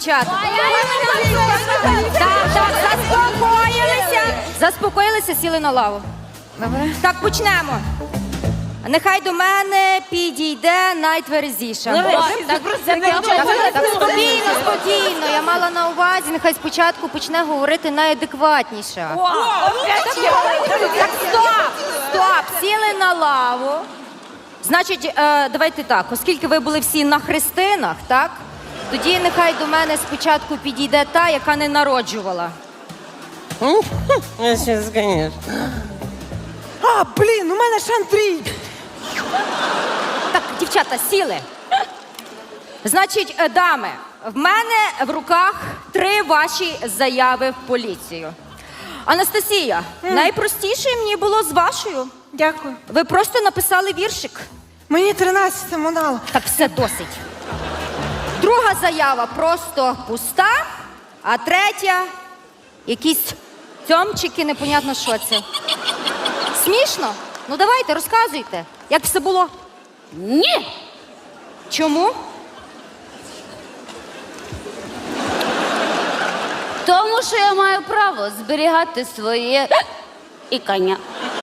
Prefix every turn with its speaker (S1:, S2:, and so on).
S1: дівчата. Так, так, заспокоїлися. Заспокоїлися, сіли на лаву. Так, почнемо. Нехай до мене підійде. Так, так, спокійно, спокійно. Я мала на увазі, нехай спочатку почне говорити найадекватніше. Так, стоп! Стоп! Сіли на лаву. Значить, е, давайте так, оскільки ви були всі на хрестинах, так? Тоді нехай до мене спочатку підійде та, яка не народжувала.
S2: Я сейчас, конечно.
S3: А, блін, у мене ж Андрій.
S1: Так, дівчата, сіли. Значить, е, дами, в мене в руках три ваші заяви в поліцію. Анастасія, найпростіше мені було з вашою.
S3: Дякую.
S1: Ви просто написали віршик.
S3: Мені 13 мало.
S1: Так все досить. Друга заява просто пуста, а третя якісь цьомчики, непонятно що це. Смішно? Ну давайте, розказуйте, як все було.
S4: Ні.
S1: Чому?
S4: Тому що я маю право зберігати своє і коня.